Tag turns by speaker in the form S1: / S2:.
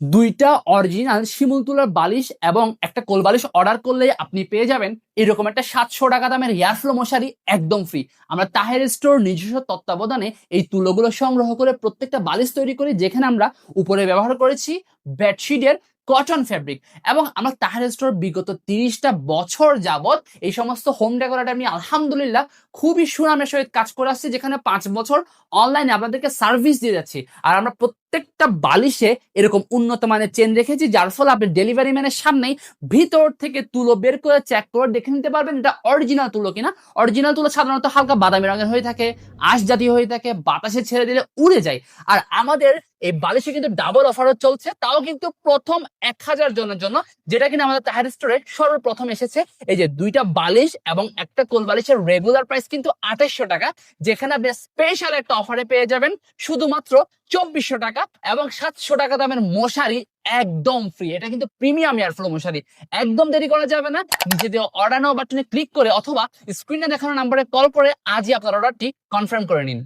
S1: দুইটা অরিজিনাল শিমুল তুলার বালিশ এবং একটা কোল বালিশ অর্ডার করলে আপনি পেয়ে যাবেন এরকম একটা সাতশো টাকা দামের এয়ারফ্লো মশারি একদম ফ্রি আমরা তাহের স্টোর নিজস্ব তত্ত্বাবধানে এই তুলোগুলো সংগ্রহ করে প্রত্যেকটা বালিশ তৈরি করি, যেখানে আমরা উপরে ব্যবহার করেছি বেডশিটের কটন ফ্যাব্রিক এবং আমরা তাহের স্টোর বিগত তিরিশটা বছর যাবত এই সমস্ত হোম ডেকোরেট আমি আলহামদুলিল্লাহ খুবই সুনামের সহিত কাজ করে আসছি, যেখানে পাঁচ বছর অনলাইনে আপনাদেরকে সার্ভিস দিয়ে যাচ্ছি। আর আমরা প্রত্যেকটা বালিশে এরকম উন্নত মানের চেন রেখেছি, যার ফলে আপনি ডেলিভারি ম্যানের সামনেই ভিতর থেকে তুলো বের করে চেক করে দেখে নিতে পারবেন এটা অরিজিনাল তুলো কিনা। অরিজিনাল তুলো সাধারণত হালকা বাদামি রঙের হয়ে থাকে আঁশ জাতীয় হয়ে থাকে, বাতাসে ছেড়ে দিলে উড়ে যায়। আর আমাদের এই বালিশে কিন্তু ডাবল অফারও চলছে, তাও কিন্তু প্রথম এক হাজার জনের জন্য, যেটা কিনা আমাদের তাহার স্টোরে সর্বপ্রথম এসেছে। এই যে দুইটা বালিশ এবং একটা কোল বালিশের রেগুলার প্রাইস কিন্তু আঠাইশশো টাকা, যেখানে আপনি স্পেশাল একটা অফারে পেয়ে যাবেন। শুধুমাত্র চব্বিশশো টাকা এবং সাতশো টাকা দামের মশারি একদম ফ্রি এটা কিন্তু প্রিমিয়াম এয়ারফ্লো মশারি। একদম দেরি করা যাবে না। নিজেদের অর্ডার নাও বাটনে ক্লিক করে অথবা স্ক্রিনে দেখানো নাম্বারে কল করে আজই আপনার অর্ডারটি কনফার্ম করে নিন।